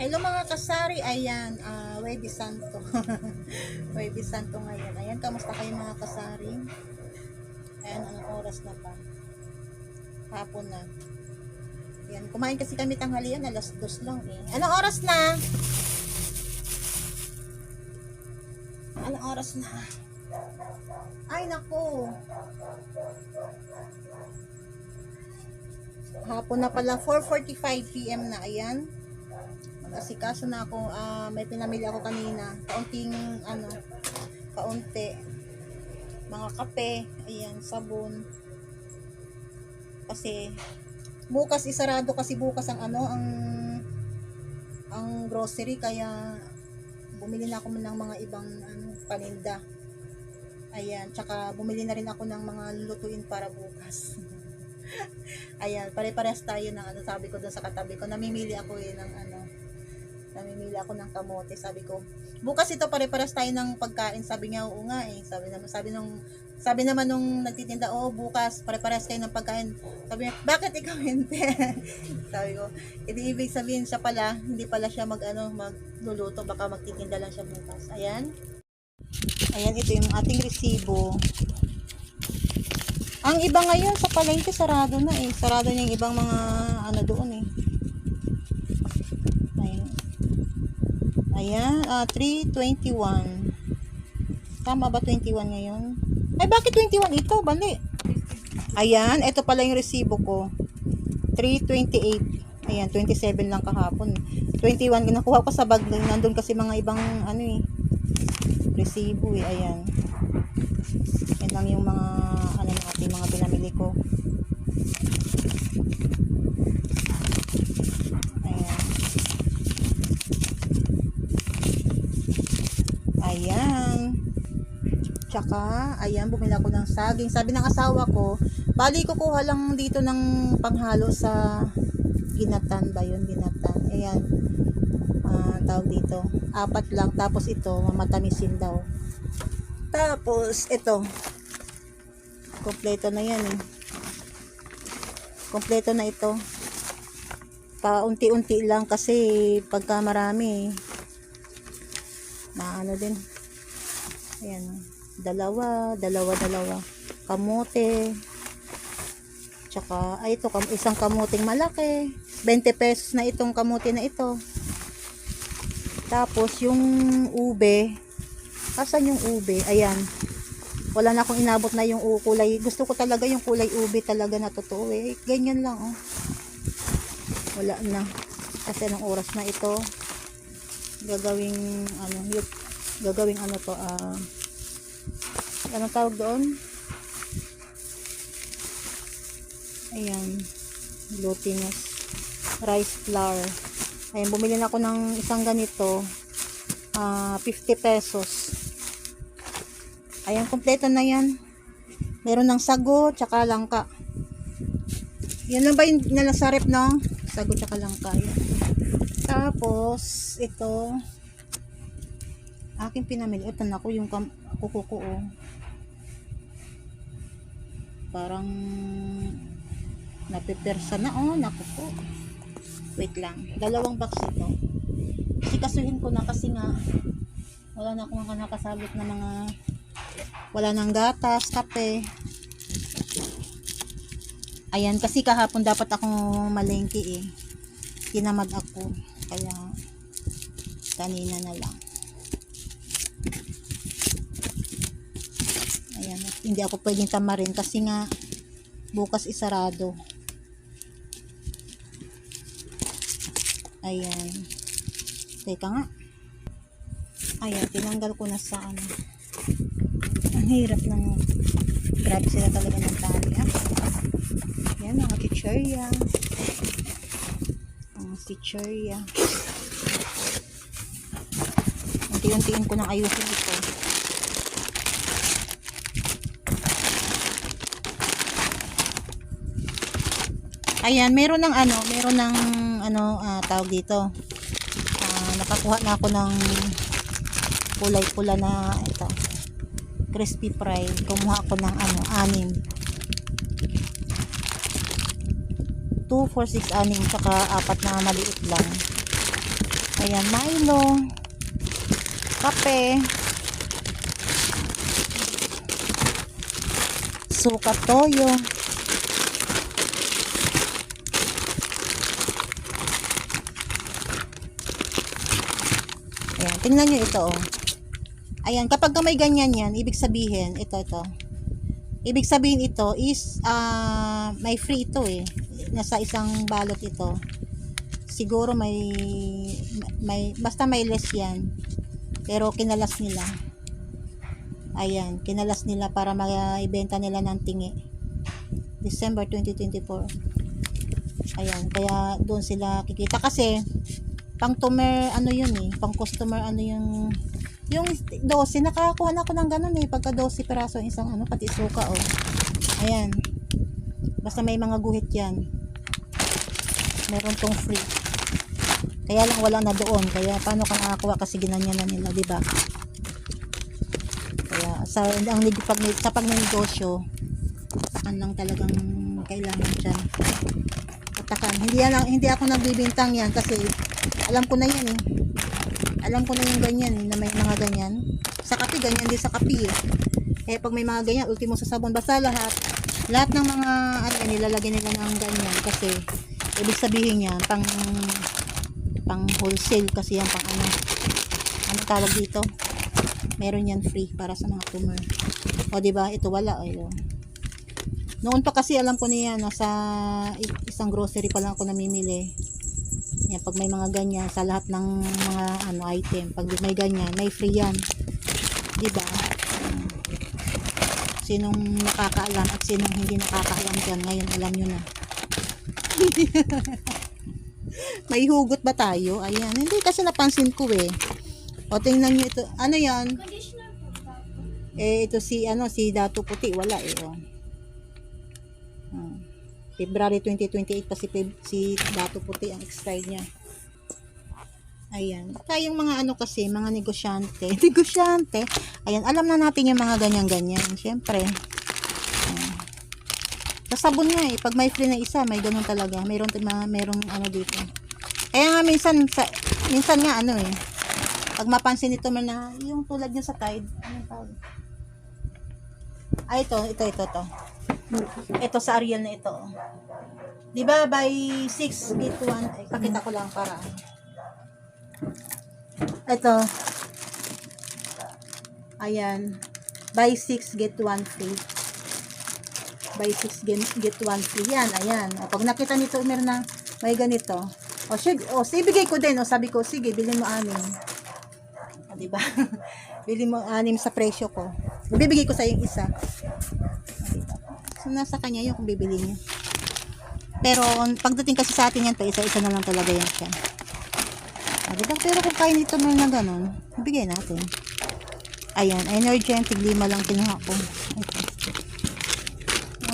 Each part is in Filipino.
Hello mga kasari, ayan, uh, Webe Santo. Webe Santo ngayon. Ayan, kamusta kayo mga kasari? Ayan, anong oras na pa? Hapon na. Ayan, kumain kasi kami tanghalian, alas dos lang eh. Anong oras na? Anong oras na? Ay, naku. Hapon na pala, 4.45pm na, ayan kasi kaso na ako ah, may pinamili ako kanina. Kaunting ano kaunti. Mga kape ayan sabon. Kasi bukas isarado kasi bukas ang ano ang ang grocery. Kaya bumili na ako ng mga ibang ano paninda. Ayan tsaka bumili na rin ako ng mga lutuin para bukas. Ayan pare-parehas tayo ng ano sabi ko doon sa katabi ko. Namimili ako eh ng ano namimili ako ng kamote. Sabi ko, bukas ito pare-paras tayo ng pagkain. Sabi niya, oo nga eh. Sabi naman, sabi nung, sabi naman nung nagtitinda, oo, bukas pare-paras kayo ng pagkain. Sabi niya, bakit ikaw hindi? sabi ko, hindi ibig sabihin siya pala, hindi pala siya mag, ano, magluluto, baka magtitinda lang siya bukas. Ayan. Ayan, ito yung ating resibo. Ang iba ngayon sa palengke sarado na eh. Sarado na yung ibang mga ano doon eh. Ayan. Ayan, ah, 321. Tama ba 21 ngayon? Ay, bakit 21 ito? Bali. Ayan, ito pala yung resibo ko. 328. Ayan, 27 lang kahapon. 21, nakuha ko sa bag. Nandun kasi mga ibang, ano eh, resibo eh. Ayan. Yan lang yung mga, ano yung ating mga pinamili ko. Ayan. Ayan. Tsaka, ayan, bumili ako ng saging. Sabi ng asawa ko, bali kukuha lang dito ng panghalo sa ginatan ba yun? Ginatan. Ayan. Ah, tawag dito. Apat lang. Tapos ito, mamatamisin daw. Tapos, ito. Kompleto na yan eh. Kompleto na ito. Paunti-unti lang kasi pagka marami maano din. Ayan. oh. Dalawa, dalawa, dalawa. Kamote. Tsaka, ay ito, kam- isang kamuting malaki. 20 pesos na itong kamote na ito. Tapos, yung ube. Asan yung ube? Ayan. Wala na akong inabot na yung kulay. Gusto ko talaga yung kulay ube talaga na totoo eh. Ganyan lang oh. Wala na. Kasi ng oras na ito. Gagawing ano, yung gagawing ano to ah anong tawag doon? Ayan. Glutinous rice flour. Ayan, bumili na ako ng isang ganito. ah 50 pesos. Ayan, kompleto na yan. Meron ng sago, tsaka langka. Yan lang ba yung nalasarip, no? Sago, tsaka langka. Yan. Tapos, ito, aking pinamili. Ito na ko yung kuko ko, oh. Parang napipersa na, oh. Naku po. Wait lang. Dalawang box ito. Kasi kasuhin ko na kasi nga wala na akong nakasabit na mga wala nang gatas, kape. Ayan, kasi kahapon dapat akong malengke eh. Tinamad ako. Kaya, kanina na lang. Ayan, hindi ako pwedeng tamarin kasi nga, bukas isarado. Ayan. Teka nga. Ayan, tinanggal ko na sa ano. Ang hirap ng grabe sila talaga ng tali. Ah. Yan, mga chichirya. Ang chichirya. Unti-untiin ko nang ayusin ito. Ayan, meron ng ano, meron ng ano, ah, tawag dito. Ah, nakakuha na ako ng kulay pula na ito. Crispy fry. Kumuha ako ng ano, anim. 2, 4, 6, anim, tsaka apat na maliit lang. Ayan, Milo. Kape. Suka toyo. Tingnan nyo ito oh. Ayan, kapag ka may ganyan yan, ibig sabihin, ito, ito. Ibig sabihin ito is, ah, may free ito eh. Nasa isang balot ito. Siguro may, may, basta may less yan. Pero kinalas nila. Ayan, kinalas nila para maibenta nila ng tingi. December 2024. Ayan, kaya doon sila kikita. Kasi, pang tumer, ano yun eh, pang customer, ano yung, yung 12, nakakuha na ako ng ganun eh, pagka 12 peraso ang isang ano, pati suka oh. Ayan. Basta may mga guhit yan. Meron tong free. Kaya lang wala na doon. Kaya paano ka nakakuha kasi ginanya na nila, di ba? Kaya sa ang pag sa pagnegosyo, takan lang talagang kailangan diyan. Takan. Hindi yan, hindi ako nagbibintang yan kasi alam ko na yan eh. Alam ko na yung ganyan eh, na may mga ganyan. Sa kape, ganyan din sa kape eh. Eh, pag may mga ganyan, ultimo sa sabon. Basta lahat, lahat ng mga, ano nilalagay nila ng ganyan. Kasi, ibig sabihin yan, pang, pang wholesale kasi yan, pang ano, ano tawag dito? Meron yan free para sa mga tumer. O, ba Ito wala, ayun. Noon pa kasi alam ko niya, nasa i- isang grocery pa lang ako namimili. Yan, pag may mga ganyan sa lahat ng mga ano item, pag may ganyan, may free yan. 'Di ba? Sinong nakakaalam at sinong hindi nakakaalam dyan, ngayon alam nyo na. may hugot ba tayo? Ayan, hindi kasi napansin ko eh. O tingnan nyo ito, ano yan? Eh, ito si, ano, si Dato Puti, wala eh. Oh. February 2028 pa si, si Dato Puti ang expired niya. Ayan. Tayong mga ano kasi, mga negosyante. negosyante. Ayan, alam na natin yung mga ganyan-ganyan. Siyempre. Ayan. Sa sabon nga eh. Pag may free na isa, may ganun talaga. Mayroon, mga, mayroong ano dito. Kaya nga minsan, sa, minsan nga ano eh. Pag mapansin nito man na, yung tulad niya sa Tide, anong tawag? Ay, ito, ito, ito, ito. Ito sa Ariel na ito. Di ba by 6 get 1? Ay, pakita ko lang para. Ito. Ayan. By 6 get 1 free. By 6 get, get 1 free. Yan, ayan. O, pag nakita nito, meron na may ganito. O, sige, o, ibigay ko din. O, sabi ko, sige, bilhin mo anim. O, di ba? Bili mo anim sa presyo ko. Bibigay ko sa yung isa. Nasa kanya yung kung bibili niya. Pero, pagdating kasi sa atin yan, pa isa-isa na lang talaga yan siya. Ah, diba? Pero kung kaya nito man na ganun, bigay natin. Ayan, energetic lima lang kinuha ko. Ito.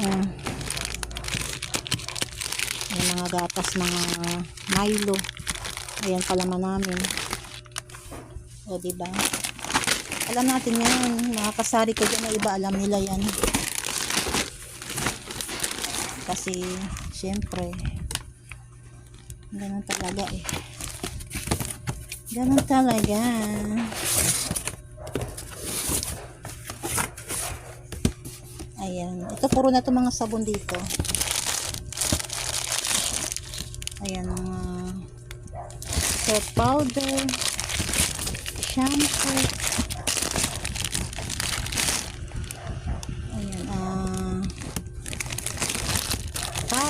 Ayan. Ayan, mga gatas, mga Milo. Ayan, palaman namin. O, diba? Alam natin yan. Mga kasari ko dyan na iba, alam nila yan. Kasi, syempre, ganun talaga eh. Ganun talaga. Ayan. Ito puro na to mga sabon dito. Ayan, mga soap powder, shampoo. Ayan, ah,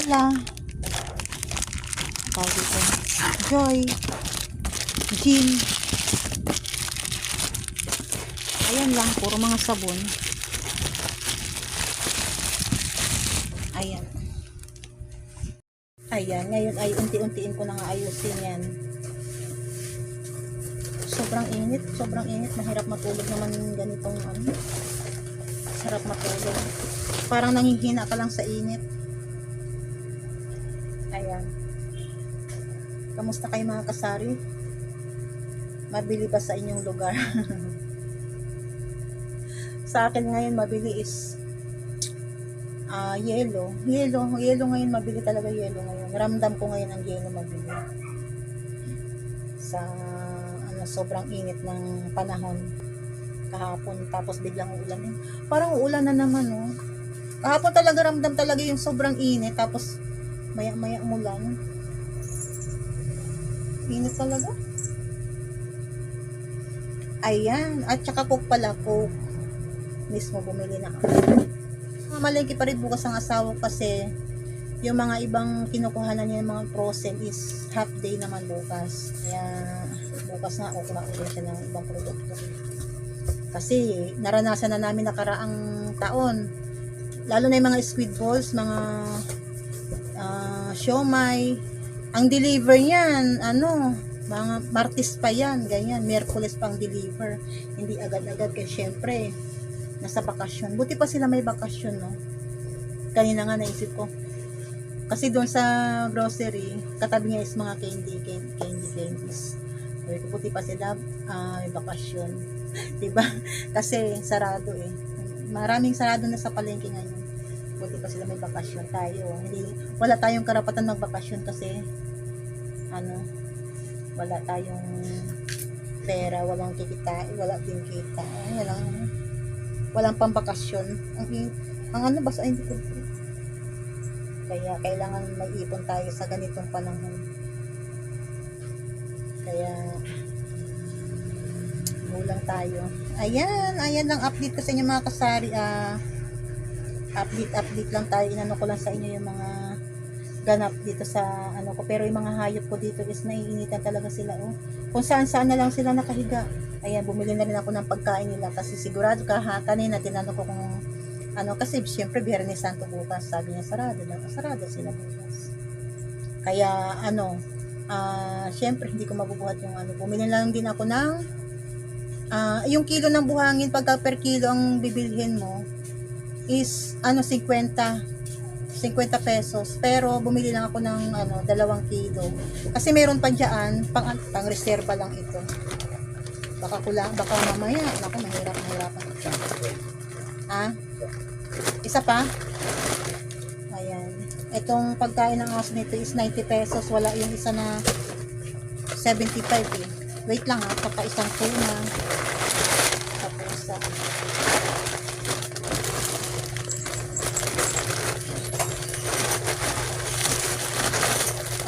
pala. Tawag dito. Joy. Gin. Ayan lang, puro mga sabon. Ayan. Ayan, ngayon ay unti-untiin ko na nga ayusin yan. Sobrang init, sobrang init. Mahirap matulog naman ganitong ano. Sarap matulog. Parang nanghihina ka lang sa init. Kamusta kayo mga kasari? Mabili ba sa inyong lugar? sa akin ngayon mabili is ah yellow. Yellow, yellow ngayon mabili talaga yellow ngayon. Ramdam ko ngayon ang yellow mabili. sa ano, sobrang init ng panahon kahapon tapos biglang uulan eh. Parang uulan na naman oh. Kahapon talaga ramdam talaga yung sobrang init tapos maya maya umulan. Init talaga. Ayan. At saka cook pala cook. Mismo bumili na ako. Mamalengke pa rin bukas ang asawa kasi yung mga ibang kinukuhanan niya ng mga frozen is half day naman bukas. Kaya bukas nga ako ulit siya ng ibang produkto. Kasi naranasan na namin nakaraang taon. Lalo na yung mga squid balls, mga ah, siomay. Ang deliver yan, ano, mga martis pa yan, ganyan. Merkules pang deliver. Hindi agad-agad kasi syempre, nasa bakasyon. Buti pa sila may bakasyon, no? Kanina nga naisip ko. Kasi doon sa grocery, katabi niya is mga candy, candy, candy candies. Sabi buti pa sila ah, may bakasyon. diba? Kasi sarado eh. Maraming sarado na sa palengke ngayon. Buti pa sila may bakasyon tayo. Hindi, wala tayong karapatan magbakasyon kasi ano, wala tayong pera, walang kikita, wala din kita. Walang, walang pambakasyon. Ang, ang ano ba sa hindi ko kaya kailangan mag-ipon tayo sa ganitong panahon. Kaya kulang tayo. Ayan, ayan lang update ko sa inyo mga kasari. Ah, update, update lang tayo. Inano ko lang sa inyo yung mga ganap dito sa ano ko. Pero yung mga hayop ko dito is naiinitan talaga sila. Oh. Kung saan saan na lang sila nakahiga. Ayan, bumili na rin ako ng pagkain nila kasi sigurado ka ha, kanina tinanong ko kung ano kasi siyempre Biyernes Santo bukas sabi niya sarado lang sarado sila bukas kaya ano ah siyempre hindi ko mabubuhat yung ano bumili lang din ako ng ah yung kilo ng buhangin pagka per kilo ang bibilhin mo is ano 50 50 pesos pero bumili lang ako ng ano dalawang kilo kasi meron pa diyan pang pang reserva lang ito baka kulang baka mamaya naku mahirap mahirapan ah isa pa. Ayan. Itong pagkain ng aso nito is 90 pesos. Wala yung isa na 75 eh. Wait lang ha. Saka isang tuna.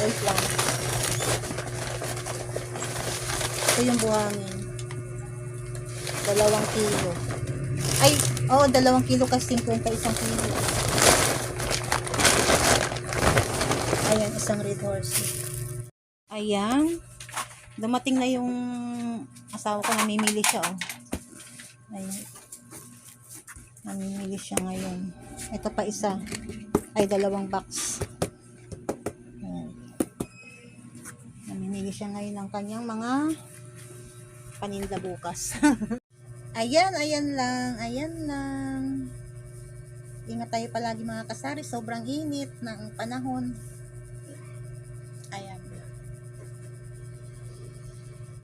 Wait lang. Ito yung buhangin. Dalawang kilo. Ay, Oo, oh, dalawang kilo kasi 50 isang kilo. Ayan, isang red horse. Ayan. Dumating na yung asawa ko, namimili siya, oh. Ayan. Namimili siya ngayon. Ito pa isa. Ay, dalawang box. Siya ngayon ng kanyang mga paninda bukas. Ayan, ayan lang, ayan lang. Ingat tayo palagi mga kasari, sobrang init ng panahon.